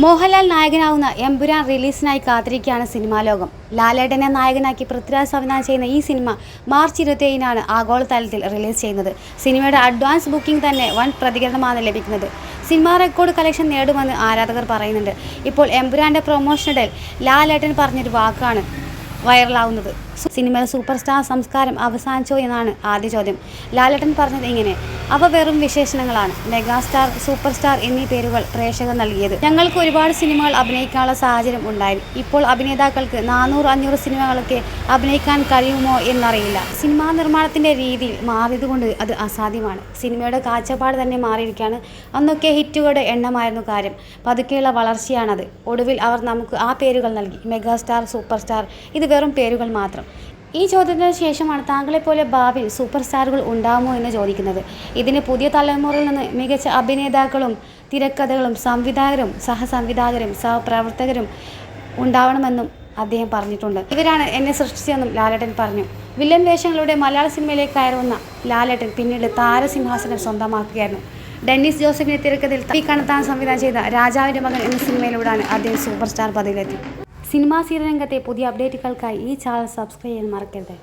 മോഹൻലാൽ നായകനാവുന്ന എമ്പുരാൻ റിലീസിനായി കാത്തിരിക്കുകയാണ് സിനിമാ ലോകം. ലാലേട്ടനെ നായകനാക്കി പൃഥ്വിരാജ് സംവിധാനം ചെയ്യുന്ന ഈ സിനിമ മാർച്ച് ഇരുപത്തിയേഴിനാണ് ആഗോളതലത്തിൽ റിലീസ് ചെയ്യുന്നത്. സിനിമയുടെ അഡ്വാൻസ് ബുക്കിംഗ് തന്നെ വൻ പ്രതികരണമാണ് ലഭിക്കുന്നത്. സിനിമ റെക്കോർഡ് കളക്ഷൻ നേടുമെന്ന് ആരാധകർ പറയുന്നുണ്ട്. ഇപ്പോൾ എമ്പുരാന്റെ പ്രൊമോഷനിടയിൽ ലാലേട്ടൻ പറഞ്ഞൊരു വാക്കാണ് വൈറലാവുന്നത്. സിനിമയിലെ സൂപ്പർ സ്റ്റാർ സംസ്കാരം അവസാനിച്ചോ എന്നാണ് ആദ്യ ചോദ്യം. ലാലേട്ടൻ പറഞ്ഞത് ഇങ്ങനെ അവ വെറും വിശേഷണങ്ങളാണ്. മെഗാസ്റ്റാർ സൂപ്പർ സ്റ്റാർ എന്നീ പേരുകൾ പ്രേക്ഷകർ നൽകിയത്. ഞങ്ങൾക്ക് ഒരുപാട് സിനിമകൾ അഭിനയിക്കാനുള്ള സാഹചര്യം ഉണ്ടായി ഇപ്പോൾ അഭിനേതാക്കൾക്ക് നാനൂറ് അഞ്ഞൂറ് സിനിമകളൊക്കെ അഭിനയിക്കാൻ കഴിയുമോ എന്നറിയില്ല. സിനിമാ നിർമ്മാണത്തിന്റെ രീതിയിൽ മാറിയതുകൊണ്ട് അത് അസാധ്യമാണ്. സിനിമയുടെ കാഴ്ചപ്പാട് തന്നെ മാറിയിരിക്കുകയാണ്. അന്നൊക്കെ ഹിറ്റുകളുടെ എണ്ണമായിരുന്നു കാര്യം. പതുക്കെയുള്ള വളർച്ചയാണത്. ഒടുവിൽ അവർ നമുക്ക് ആ പേരുകൾ നൽകി. മെഗാസ്റ്റാർ സൂപ്പർ സ്റ്റാർ ഇത് വെറും പേരുകൾ മാത്രം. ഈ ചോദ്യത്തിന് ശേഷമാണ് താങ്കളെപ്പോലെ ഭാവിയിൽ സൂപ്പർ സ്റ്റാറുകൾ ഉണ്ടാകുമോ എന്ന് ചോദിക്കുന്നത്. ഇതിന് പുതിയ തലമുറയിൽ നിന്ന് മികച്ച അഭിനേതാക്കളും തിരക്കഥകളും സംവിധായകരും സഹസംവിധായകരും സഹപ്രവർത്തകരും ഉണ്ടാവണമെന്നും അദ്ദേഹം പറഞ്ഞിട്ടുണ്ട്. ഇവരാണ് എന്നെ സൃഷ്ടിച്ചതെന്നും ലാലേട്ടൻ പറഞ്ഞു. വില്ലൻ വേഷങ്ങളുടെ മലയാള സിനിമയിലേക്ക് കയറുന്ന ലാലേട്ടൻ പിന്നീട് താരസിംഹാസനം സ്വന്തമാക്കുകയായിരുന്നു. ഡെന്നിസ് ജോസഫിനെ തിരക്കഥയിൽ തീ കണത്താൻ സംവിധാനം ചെയ്ത രാജാവിന്റെ മകൻ എന്ന സിനിമയിലൂടെയാണ് അദ്ദേഹം സൂപ്പർ സ്റ്റാർ പദവിയിലെത്തി. സിനിമാ സീരിയൽ രംഗത്തെ പുതിയ അപ്ഡേറ്റുകൾക്കായി ഈ ചാനൽ സബ്സ്ക്രൈബ് ചെയ്യാൻ മറക്കരുത്.